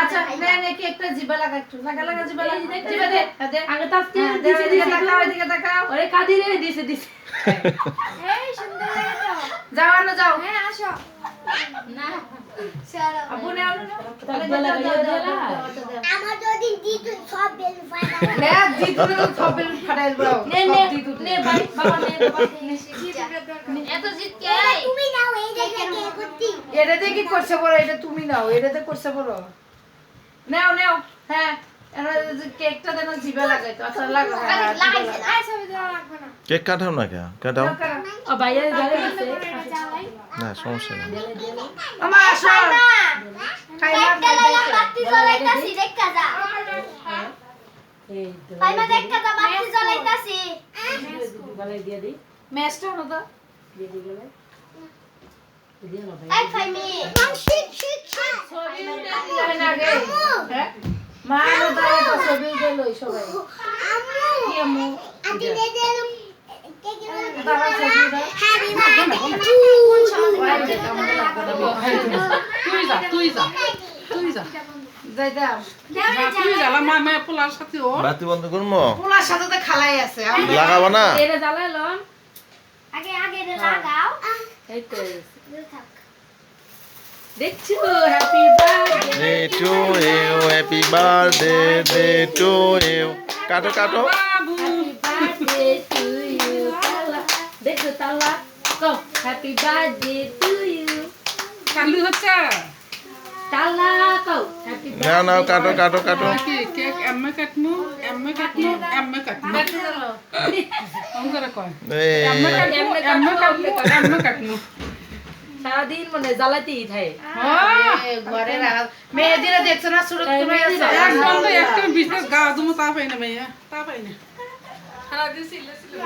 আচ্ছা নে নে কি একটা জিবা লাগা একটু লাগা লাগা জিবা লাগা। জিবা দে আগে তাতে দিছে দিছে তাকাও এদিকে তাকাও ওরে কাদিরে দিছে দিছে। এই সুন্দর লাগে তো। যাও আনো যাও। হ্যাঁ আসো। না। আবু না আমার যদি দিত সব নে বেলুন ফাটাই দাও। নে নে নে বাবা নে বাবা। এত এটাতে কি? করছে বড় এটা তুমি নাও এটাতে করছে বড় নাও নাও। হ্যাঁ কেকটা দেন জিবা লাগাই তো আচ্ছা লাগা হ্যাঁ, কেক কাটাও না কাটাও। গেলে না সমস্যা নেই। আসো। হলো তো। হ্যাঁ মা ছবি উঠে লই সবাই তুই যা তুই যা। পোলার সাথে খালাই আছে লাগাবো না আগে আগে রে লাগাও। এই তো দেখছ happy birthday to you happy birthday day to you কাটো কাটো। বাবু বার্থডে টু ইউ তালা দেখছ তালা কম হ্যাপি বার্থডে টু ইউ কালি হচ্ছে? নাও নাও কাটো কাটো কাটো। সারাদিন মানে জ্বালাতেই থাকে। এ, ঘরে রাখা মেয়েদিরা দেখছ না সুরত তুমি একদম বিজনেস গা তুমি তা পাই না ভাইয়া তা পাই না। সারাদিন সিলে সিলে।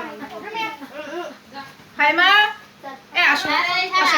হাই মা। এ আসো আসো।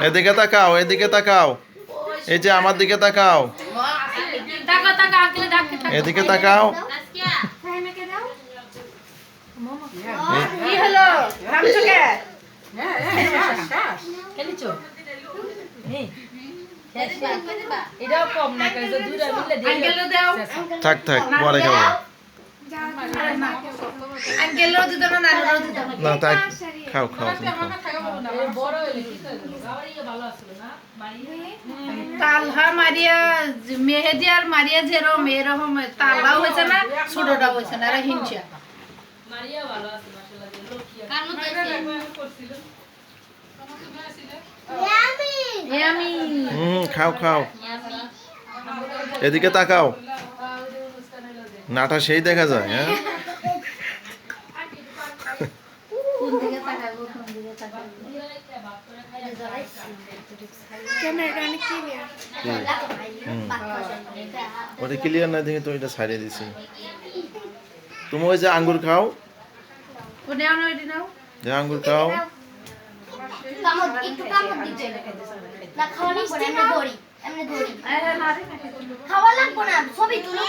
এদিকে তাকাও এদিকে তাকাও। এই যে আমার দিকে তাকাও। থাকে এদিকে তাকাও। আঙ্কেল দাও। থাক থাক পরে খাব না তাই। খাও খাও তুমি খাও বড় হইলে কি করবে বাবার ইয়ে ভালো আছিল না মারিয়ে তালহা মারিয়া মেহেদি আর মারিয়া যেরকম এরকম তালহাও হয়েছে না ছোটটা হয়েছে না এরা হিংসা। মারিয়া ভালো আছে মাশাআল্লাহ লক্ষ্মী আমি এ আমি হুম খাও খাও। এদিকে তাকাও। নাটা সেই দেখা যায় হ্যাঁ? কোন দিকে তাকাবো কোন দিকে এটা ছাড়িয়ে দিছি তুমি ওই যে আঙ্গুর খাও। যে আঙ্গুর খাও। খাওয়া লাগবে না, ছবি তুলো